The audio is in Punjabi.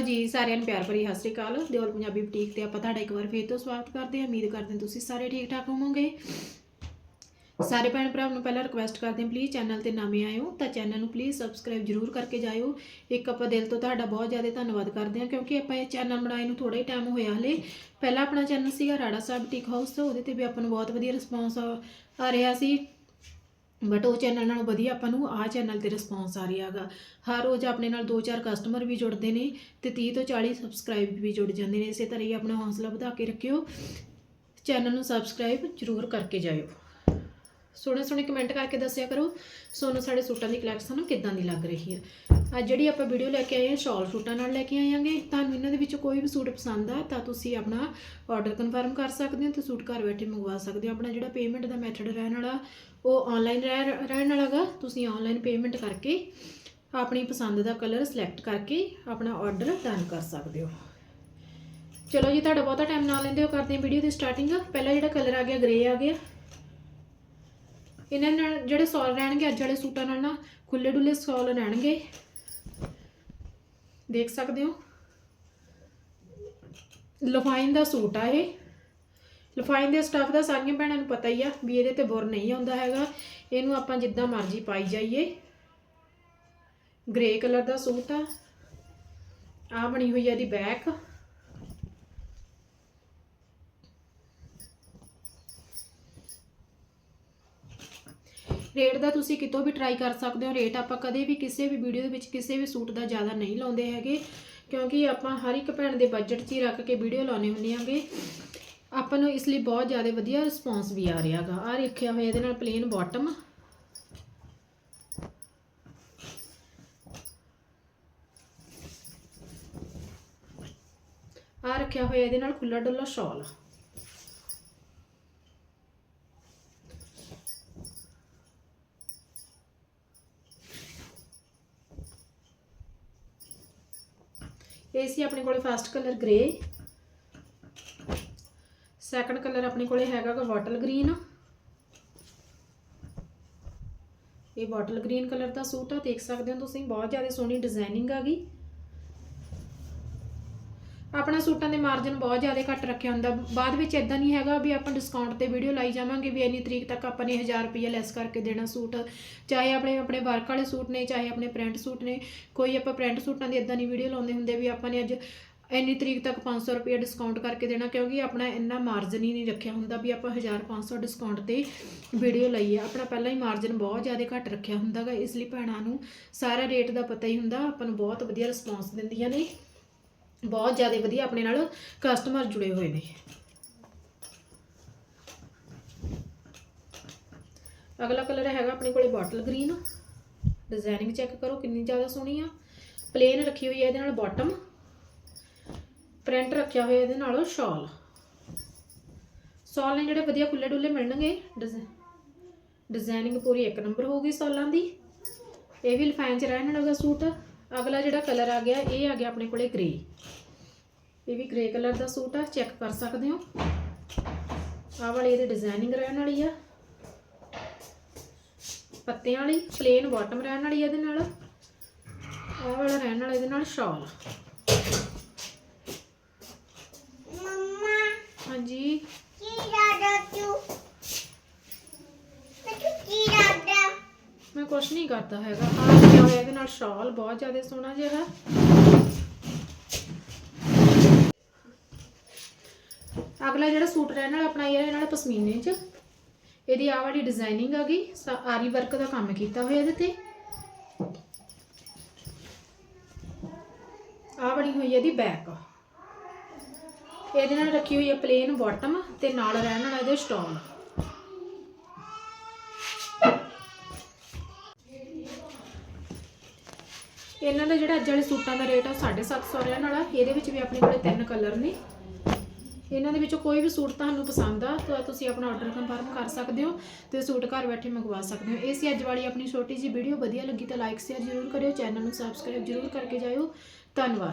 ਲਓ ਜੀ, ਸਾਰਿਆਂ ਨੂੰ ਪਿਆਰ ਭਰੀ ਸਤਿ ਸ਼੍ਰੀ ਅਕਾਲ। ਦਿਓਲ ਪੰਜਾਬੀ ਬੁਟੀਕ ਤੇ ਆਪਾਂ ਤੁਹਾਡਾ ਇੱਕ ਵਾਰ ਫੇਰ ਤੋਂ ਸਵਾਗਤ ਕਰਦੇ ਹਾਂ। ਉਮੀਦ ਕਰਦੇ ਹਾਂ ਤੁਸੀਂ ਸਾਰੇ ਠੀਕ ਠਾਕ ਹੋਵੋਗੇ। ਸਾਰੇ ਭੈਣ ਭਰਾਵਾਂ ਨੂੰ ਪਹਿਲਾਂ ਰਿਕੁਐਸਟ ਕਰਦੇ ਹਾਂ ਪਲੀਜ਼ ਚੈਨਲ ਤੇ ਨਵੇਂ ਆਏ ਹੋ ਤਾਂ ਚੈਨਲ ਨੂੰ ਪਲੀਜ਼ ਸਬਸਕ੍ਰਾਈਬ ਜਰੂਰ ਕਰਕੇ ਜਾਇਓ। ਇੱਕ ਆਪਾਂ ਦਿਲ ਤੋਂ ਤੁਹਾਡਾ ਬਹੁਤ ਜ਼ਿਆਦਾ ਧੰਨਵਾਦ ਕਰਦੇ ਹਾਂ ਕਿਉਂਕਿ ਆਪਾਂ ਇਹ ਚੈਨਲ ਬਣਾਏ ਨੂੰ ਥੋੜਾ ਹੀ ਟਾਈਮ ਹੋਇਆ ਹਲੇ। ਪਹਿਲਾਂ ਆਪਣਾ ਚੈਨਲ ਸੀਗਾ ਰਾੜਾ ਸਾਹਿਬ ਬੁਟੀਕ ਹਾਊਸ ਉਹਦੇ ਤੇ ਵੀ ਆਪਾਂ ਨੂੰ ਬਹੁਤ ਵਧੀਆ ਰਿਸਪਾਂਸ ਆ ਰਿਹਾ ਸੀ। ਬਟ ਉਹ ਚੈਨਲ ਨਾਲੋਂ ਵਧੀਆ ਆਪਾਂ ਨੂੰ ਆਹ ਚੈਨਲ ਤੇ ਰਿਸਪੌਂਸ ਆ ਰਿਹਾ ਹੈਗਾ। ਹਰ ਰੋਜ਼ ਆਪਣੇ ਨਾਲ 2-4 ਕਸਟਮਰ ਵੀ ਜੁੜਦੇ ਨੇ ਤੇ 30 ਤੋਂ 40 ਸਬਸਕ੍ਰਾਈਬ ਵੀ ਜੁੜ ਜਾਂਦੇ ਨੇ। ਇਸੇ ਤਰ੍ਹਾਂ ਹੀ ਆਪਣਾ ਹੌਸਲਾ ਵਧਾ ਕੇ ਰੱਖਿਓ। ਚੈਨਲ ਨੂੰ ਸਬਸਕ੍ਰਾਈਬ ਜ਼ਰੂਰ ਕਰਕੇ ਜਾਇਓ। ਸੋਹਣੇ ਸੋਹਣੇ ਕਮੈਂਟ ਕਰਕੇ ਦੱਸਿਆ ਕਰੋ। ਸੋਨੂੰ ਸਾਡੇ ਸੂਟਾਂ ਦੀ ਕਲੈਕਸ਼ਨ ਕਿੱਦਾਂ ਦੀ ਲੱਗ ਰਹੀ ਹੈ ਅੱਜ ਜਿਹੜੀ ਆਪਾਂ ਵੀਡੀਓ ਲੈ ਕੇ ਆਏ ਹਾਂ ਸ਼ਾਲ ਸੂਟਾਂ ਨਾਲ ਲੈ ਕੇ ਆਏ ਆਂਗੇ ਤੁਹਾਨੂੰ ਇਹਨਾਂ ਦੇ ਵਿੱਚੋਂ ਕੋਈ ਵੀ ਸੂਟ ਪਸੰਦ ਆ ਤਾਂ ਤੁਸੀਂ ਆਪਣਾ ਆਰਡਰ ਕਨਫਰਮ ਕਰ ਸਕਦੇ ਹੋ ਤੇ ਸੂਟ ਘਰ ਬੈਠੇ ਮੰਗਵਾ ਸਕਦੇ ਹੋ। ਆਪਣਾ ਜਿਹੜਾ ਪੇਮੈਂਟ ਦਾ ਮੈਥਡ ਰਹਿਣ ਵਾਲਾ ਉਹ ਆਨਲਾਈਨ ਰਹਿਣ ਵਾਲਾਗਾ ਤੁਸੀਂ ਆਨਲਾਈਨ ਪੇਮੈਂਟ ਕਰਕੇ ਆਪਣੀ ਪਸੰਦ ਦਾ ਕਲਰ ਸਿਲੈਕਟ ਕਰਕੇ ਆਪਣਾ ਆਰਡਰ ਡਨ ਕਰ ਸਕਦੇ ਹੋ। ਚਲੋ ਜੀ, ਤੁਹਾਡਾ ਬਹੁਤਾ ਟਾਈਮ ਨਾ ਲੈਂਦੇ ਹੋ ਕਰਦੇ ਹਾਂ ਵੀਡੀਓ ਦੀ ਸਟਾਰਟਿੰਗ ਪਹਿਲਾ ਜਿਹੜਾ ਕਲਰ ਆ ਗਿਆ ਗ੍ਰੇ ਆ ਗਿਆ। ਇਹਨਾਂ ਨਾਲ ਜਿਹੜੇ ਸੌਲ ਰਹਿਣਗੇ, ਅੱਜ ਵਾਲੇ ਸੂਟਾਂ ਨਾਲ ਨਾ ਖੁੱਲੇ ਡੁੱਲੇ ਸੌਲ ਰਹਿਣਗੇ। ਦੇਖ ਸਕਦੇ ਹੋ। ਲਫਾਈਨ ਦਾ ਸੂਟ ਆ ਇਹ। ਲਫਾਈਨ ਦੇ ਸਟਾਫ ਦਾ ਸਾਰੀਆਂ ਭੈਣਾਂ ਨੂੰ ਪਤਾ ਹੀ ਆ ਵੀ ਇਹਦੇ ਤੇ ਬੁਰ ਨਹੀਂ ਆਉਂਦਾ ਹੈਗਾ। ਇਹਨੂੰ ਆਪਾਂ ਜਿੱਦਾਂ ਮਰਜ਼ੀ ਪਾਈ ਜਾਈਏ। ਗ੍ਰੇ ਕਲਰ ਦਾ ਸੂਟ ਆ। ਆ ਬਣੀ ਹੋਈ ਆ ਇਹਦੀ ਬੈਕ ਰੇਟ ਦਾ ਤੁਸੀਂ ਕਿਤੋਂ ਵੀ ਟਰਾਈ ਕਰ ਸਕਦੇ ਹੋ। ਰੇਟ ਆਪਾਂ ਕਦੇ ਵੀ ਕਿਸੇ ਵੀ ਵੀਡੀਓ ਦੇ ਵਿੱਚ ਕਿਸੇ ਵੀ ਸੂਟ ਦਾ ਜ਼ਿਆਦਾ ਨਹੀਂ ਲਾਉਂਦੇ ਹੈਗੇ। ਕਿਉਂਕਿ ਆਪਾਂ ਹਰ ਇੱਕ ਭੈਣ ਦੇ ਬਜਟ 'ਚ ਹੀ ਰੱਖ ਕੇ ਵੀਡੀਓ ਲਾਉਣੇ ਹੁੰਦੇ ਆਂਗੇ ਆਪਾਂ ਨੂੰ ਇਸ ਲਈ ਬਹੁਤ ਜ਼ਿਆਦਾ ਵਧੀਆ ਰਿਸਪੌਂਸ ਵੀ ਆ ਰਿਹਾ ਹੈਗਾ ਆ ਰੱਖਿਆ ਹੋਇਆ ਇਹਦੇ ਨਾਲ ਪਲੇਨ ਬਾਟਮ ਆ ਰੱਖਿਆ ਹੋਇਆ ਇਹਦੇ ਨਾਲ ਖੁੱਲਾ ਡੁੱਲਾ ਸ਼ਾਲ ਇਹ ਸੀ ਆਪਣੇ ਕੋਲੇ first colour grey second colour ਆਪਣੇ ਕੋਲੇ ਹੈਗਾ ਗਾ ਬਾਟਲ ਗ੍ਰੀਨ ਇਹ ਬਾਟਲ ਗ੍ਰੀਨ ਕਲਰ ਦਾ ਸੂਟ ਆ, ਦੇਖ ਸਕਦੇ ਹੋ ਤੁਸੀਂ, ਬਹੁਤ ਜ਼ਿਆਦਾ ਸੋਹਣੀ ਡਿਜ਼ਾਈਨਿੰਗ ਆ ਗਈ। ਆਪਣਾ ਸੂਟਾਂ ਦੇ ਮਾਰਜਨ ਬਹੁਤ ਜ਼ਿਆਦਾ ਘੱਟ ਰੱਖਿਆ ਹੁੰਦਾ। ਬਾਅਦ ਵਿੱਚ ਇਦਾਂ ਨਹੀਂ ਹੈਗਾ ਵੀ ਆਪਾਂ ਡਿਸਕਾਊਂਟ ਤੇ ਵੀਡੀਓ ਲਾਈ ਜਾਵਾਂਗੇ ਵੀ ਇੰਨੀ ਤਰੀਕ ਤੱਕ ਆਪਾਂ ਨੇ 1000 ਰੁਪਏ ਲੈਸ ਕਰਕੇ ਦੇਣਾ ਸੂਟ। ਚਾਹੇ ਆਪਣੇ ਆਪਣੇ ਵਰਕ ਵਾਲੇ ਸੂਟ ਨੇ, ਚਾਹੇ ਆਪਣੇ ਪ੍ਰਿੰਟ ਸੂਟ ਨੇ। ਕੋਈ ਆਪਾਂ ਪ੍ਰਿੰਟ ਸੂਟਾਂ ਦੀ ਇਦਾਂ ਨਹੀਂ ਵੀਡੀਓ ਲਾਉਂਦੇ ਹੁੰਦੇ ਵੀ ਆਪਾਂ ਨੇ ਅੱਜ ਇੰਨੀ ਤਰੀਕ ਤੱਕ 500 ਰੁਪਏ ਡਿਸਕਾਊਂਟ ਕਰਕੇ ਦੇਣਾ, ਕਿਉਂਕਿ ਆਪਣਾ ਇੰਨਾ ਮਾਰਜਨ ਹੀ ਨਹੀਂ ਰੱਖਿਆ ਹੁੰਦਾ ਵੀ ਆਪਾਂ 1500 ਡਿਸਕਾਊਂਟ ਤੇ ਵੀਡੀਓ ਲਈਏ। ਆਪਣਾ ਪਹਿਲਾਂ ਹੀ ਮਾਰਜਨ ਬਹੁਤ ਜ਼ਿਆਦਾ ਘੱਟ ਰੱਖਿਆ ਹੁੰਦਾਗਾ ਇਸ ਲਈ ਭੈਣਾਂ ਨੂੰ ਸਾਰਾ ਰੇਟ ਦਾ ਪਤਾ ਹੀ ਹੁੰਦਾ, ਆਪਾਂ ਨੂੰ ਬਹੁਤ ਵਧੀਆ ਰਿਸਪੌਂਸ ਦਿੰਦੀਆਂ ਨੇ। ਬਹੁਤ ਜ਼ਿਆਦਾ ਵਧੀਆ ਆਪਣੇ ਨਾਲ ਕਸਟਮਰ ਜੁੜੇ ਹੋਏ ਨੇ। ਅਗਲਾ ਕਲਰ ਹੈਗਾ ਆਪਣੇ ਕੋਲੇ ਬੋਟਲ ਗ੍ਰੀਨ ਡਿਜ਼ਾਈਨਿੰਗ ਚੈੱਕ ਕਰੋ ਕਿੰਨੀ ਜ਼ਿਆਦਾ ਸੋਹਣੀ ਆ। ਪਲੇਨ ਰੱਖੀ ਹੋਈ ਹੈ ਇਹਦੇ ਨਾਲ ਬਾਟਮ ਪ੍ਰਿੰਟ ਰੱਖਿਆ ਹੋਇਆ ਇਹਦੇ ਨਾਲੋਂ ਸ਼ਾਲ। ਸ਼ਾਲ ਨੇ ਜਿਹੜੇ ਵਧੀਆ ਖੁੱਲੇ ਡੁੱਲੇ ਮਿਲਣਗੇ ਡਿਜ਼ਾਈਨਿੰਗ ਪੂਰੀ ਇੱਕ ਨੰਬਰ ਹੋਊਗੀ ਸ਼ਾਲਾਂ ਦੀ। ਇਹ ਵੀ ਲਫਾਈਨ ਚ ਰਹਿਣ ਵਾਲਾ ਸੂਟ। ਅਗਲਾ ਜਿਹੜਾ ਕਲਰ ਆ ਗਿਆ, ਇਹ ਆ ਗਿਆ ਆਪਣੇ ਕੋਲੇ ਗ੍ਰੇ ਇਹ ਵੀ ਗ੍ਰੇ ਕਲਰ ਦਾ ਸੂਟ ਆ ਚੈੱਕ ਕਰ ਸਕਦੇ ਹੋ। ਆਹ ਵਾਲੀ ਇਹਦੀ ਡਿਜ਼ਾਈਨਿੰਗ ਰਹਿਣ ਵਾਲੀ ਆ। ਪੱਤਿਆਂ ਵਾਲੀ ਪਲੇਨ ਬਾਟਮ ਰਹਿਣ ਵਾਲੀ ਇਹਦੇ ਨਾਲ। ਆਹ ਵਾਲਾ ਰਹਿਣ ਵਾਲਾ ਇਹਦੇ ਨਾਲ ਸ਼ਾਲ। ਕੁਛ ਨਹੀਂ ਕਰਦਾ ਹੈਗਾ। ਆਹ ਲੱਗਿਆ ਹੋਇਆ ਇਹਦੇ ਨਾਲ ਸ਼ਾਲ ਬਹੁਤ ਜ਼ਿਆਦਾ ਸੋਹਣਾ ਜਿਹਾ ਅਗਲਾ ਜਿਹੜਾ ਸੂਟ ਰਹਿਣ ਵਾਲਾ ਆਪਣਾ ਇਹ ਨਾਲ ਪਸ਼ਮੀਨੇ 'ਚ। ਇਹਦੀ ਆਹ ਵਾਲੀ ਡਿਜ਼ਾਈਨਿੰਗ ਆ ਗਈ ਆਰੀ ਵਰਕ ਦਾ ਕੰਮ ਕੀਤਾ ਹੋਇਆ ਇਹਦੇ ਤੇ। ਆਹ ਬਣੀ ਹੋਈ ਇਹਦੀ ਬੈਕ ਇਹਦੇ ਨਾਲ ਰੱਖੀ ਹੋਈ ਹੈ ਪਲੇਨ ਬਾਟਮ ਤੇ ਨਾਲ ਰਹਿਣ ਵਾਲਾ ਇਹਦੇ ਸਟੋਨ ਇਹਨਾਂ ਦਾ ਜਿਹੜਾ ਅੱਜ ਵਾਲੇ ਸੂਟਾਂ ਦਾ ਰੇਟ ਆ 750 ਰਹਿਣ ਵਾਲਾ। ਇਹਦੇ ਵਿੱਚ ਵੀ ਆਪਣੇ ਕੋਲੇ ਤਿੰਨ ਕਲਰ ਨੇ। ਇਹਨਾਂ ਦੇ ਵਿੱਚੋਂ ਕੋਈ ਵੀ ਸੂਟ ਤੁਹਾਨੂੰ ਪਸੰਦ ਆ, ਤਾਂ ਤੁਸੀਂ ਆਪਣਾ ਆਰਡਰ ਕਨਫਰਮ ਕਰ ਸਕਦੇ ਹੋ ਤੇ ਸੂਟ ਘਰ ਬੈਠੇ ਮੰਗਵਾ ਸਕਦੇ ਹੋ। ਇਹ ਸੀ ਅੱਜ ਵਾਲੀ ਆਪਣੀ ਛੋਟੀ ਜੀ ਵੀਡੀਓ ਵਧੀਆ ਲੱਗੀ ਤਾਂ ਲਾਈਕ ਸ਼ੇਅਰ ਜ਼ਰੂਰ ਕਰਿਓ। ਚੈਨਲ ਨੂੰ ਸਬਸਕ੍ਰਾਈਬ ਜ਼ਰੂਰ ਕਰਕੇ ਜਾਇਓ। ਧੰਨਵਾਦ।